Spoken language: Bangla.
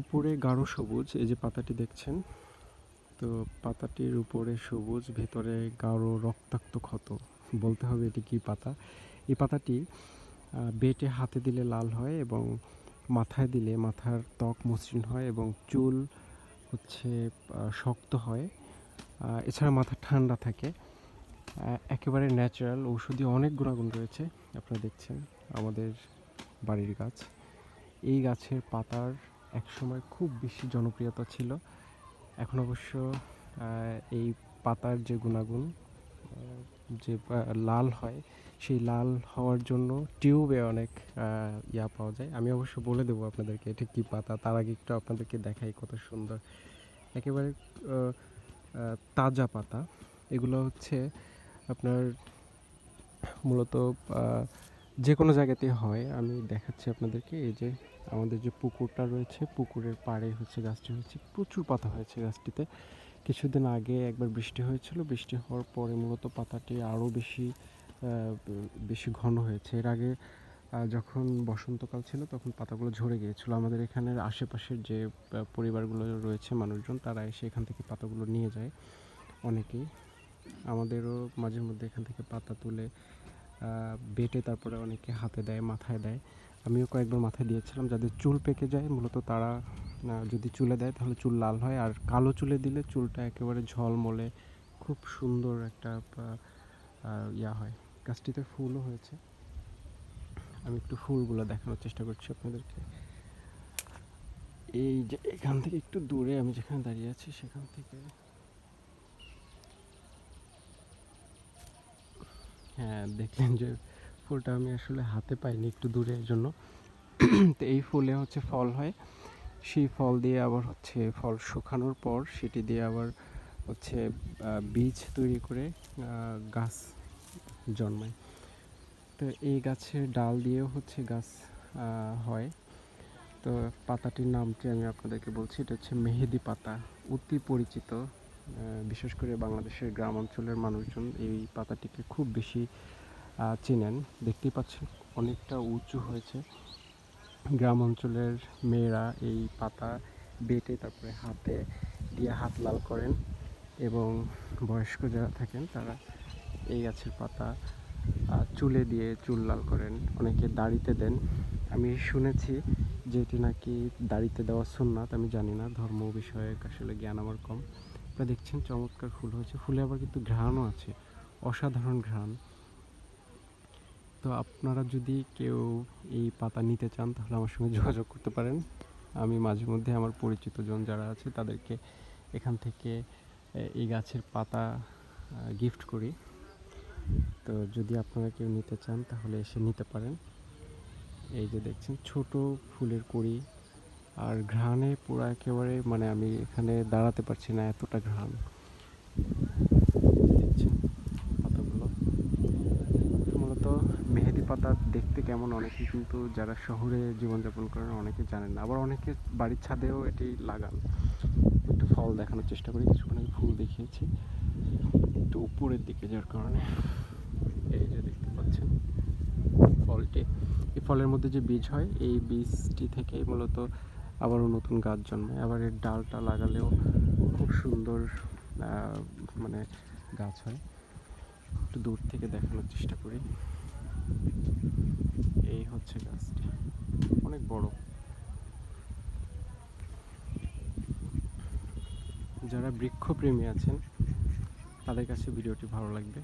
উপরে গাঢ় সবুজ, এই যে পাতাটি দেখছেন? তো পাতাটির উপরে সবুজ, ভেতরে গাঢ় রক্তাক্ত ক্ষত। বলতে হবে এটি কী পাতা? এই পাতাটি বেটে হাতে দিলে লাল হয় এবং মাথায় দিলে, মাথার ত্বক মসৃণ হয় এবং চুল হচ্ছে শক্ত হয়। এছাড়া মাথা ঠান্ডা থাকে। একেবারে ন্যাচারাল। ঔষধি অনেক গুণাগুণ রয়েছে, আপনারা দেখছেন আমাদের বাড়ির গাছ। এই গাছের পাতার একসময় খুব বেশি জনপ্রিয়তা ছিল। এখন অবশ্য এই পাতার যে গুণাগুণ যে লাল হয়, সেই লাল হওয়ার জন্য টিউবে অনেক ইয়া পাওয়া যায়। আমি অবশ্য বলে দেবো আপনাদেরকে এটা কী পাতা, তার আগে একটু আপনাদেরকে দেখাই কত সুন্দর। একেবারে তাজা পাতা। এগুলো হচ্ছে আপনার মূলত যে কোনো জায়গাতেই হয়, আমি দেখাচ্ছি আপনাদেরকে এই যে আমাদের যে পুকুরটা রয়েছে, পুকুরের পাড়ে হচ্ছে গাছটি হয়েছে, প্রচুর পাতা হয়েছে গাছটিতে। কিছুদিন আগে একবার বৃষ্টি হয়েছিল, বৃষ্টি হওয়ার পরে মূলত পাতাটি আরও বেশি বেশি ঘন হয়েছে। এর আগে যখন বসন্তকাল ছিল তখন পাতাগুলো ঝরে গিয়েছিল। আমাদের এখানের আশেপাশের যে পরিবারগুলো রয়েছে মানুষজন, তারা এসে এখান থেকে পাতাগুলো নিয়ে যায় অনেকেই। আমাদেরও মাঝে মধ্যে এখান থেকে পাতা তুলে বেটে তারপরে অনেকে হাতে দেয়, মাথায় দেয়। আমিও কয়েকবার মাথায় দিয়েছিলাম যাদের চুল পেকে যায়। মূলত তারা যদি চুলে দেয় তাহলে চুল লাল হয়। আর কালো চুলে দিলে চুলটা একেবারে ঝলমলে, খুব সুন্দর একটা ইয়া হয়। গাছটিতে ফুলও হয়েছে। আমি একটু ফুলগুলো দেখানোর চেষ্টা করছি আপনাদেরকে। এই যে এখান থেকে একটু দূরে আমি যেখানে দাঁড়িয়ে আছি, সেখান থেকে হ্যাঁ দেখলেন যে ফুলটা আমি আসলে হাতে পাইনি একটু দূরের জন্য। তো এই ফুলে হচ্ছে ফল হয়। সেই ফল দিয়ে আবার হচ্ছে ফল শুকানোর পর সেটি দিয়ে আবার হচ্ছে বীজ তৈরি করে গাছ জন্মায়। তো এই গাছের ডাল দিয়েও হচ্ছে গাছ হয়। তো পাতাটির নামটি আমি আপনাদেরকে বলছি, এটা হচ্ছে মেহেদি পাতা, অতি পরিচিত বিশেষ করে বাংলাদেশের গ্রাম অঞ্চলের মানুষজন এই পাতাটিকে খুব বেশি চেনেন। দেখতেই পাচ্ছেন অনেকটা উঁচু হয়েছে। গ্রাম অঞ্চলের মেয়েরা এই পাতা বেটে তারপরে হাতে দিয়ে হাত লাল করেন এবং বয়স্ক যারা থাকেন তারা এই গাছের পাতা চুলে দিয়ে চুল লাল করেন। অনেকে দাড়িতে দেন। আমি শুনেছি যে এটি নাকি দাড়িতে দেওয়া সুন্নাত, আমি জানি না, ধর্ম বিষয়ে আসলে জ্ঞান আমার কম। আপনারা দেখছেন চমৎকার ফুল হয়েছে। ফুলে আবার কিন্তু ঘ্রাণও আছে, অসাধারণ ঘ্রাণ। তো আপনারা যদি কেউ এই পাতা নিতে চান, তাহলে আমার সঙ্গে যোগাযোগ করতে পারেন। আমি মাঝে মধ্যে আমার পরিচিত জন যারা আছে, তাদেরকে এখান থেকে এই গাছের পাতা গিফট করি। তো যদি আপনারা কেউ নিতে চান, তাহলে এসে নিতে পারেন। এই যে দেখছেন, ছোট ফুলের কুড়ি আর ঘ্রাণে পুরো একেবারে মানে আমি এখানে দাঁড়াতে পারছি না এতটা ঘ্রাণ। মূলত মেহেদি পাতা দেখতে কেমন অনেকে কিন্তু যারা শহরে জীবনযাপন করেন অনেকে জানেন না। আবার অনেকে বাড়ির ছাদেও এটি লাগান। একটু ফল দেখানোর চেষ্টা করি, কিছুক্ষণ আগে ফুল দেখিয়েছি। একটু উপরের দিকে যার কারণে। এই যে দেখতে পাচ্ছেন ফলটি। এই ফলের মধ্যে যে বীজ হয়, এই বীজটি থেকেই মূলত আবারও নতুন গাছ জন্মায়। আবার এর ডালটা লাগালেও খুব সুন্দর মানে গাছ হয়। একটু দূর থেকে দেখানোর চেষ্টা করি। এই হচ্ছে গাছটি। অনেক বড়। যারা বৃক্ষপ্রেমী আছেন, তাদের কাছে ভিডিওটি ভালো লাগবে।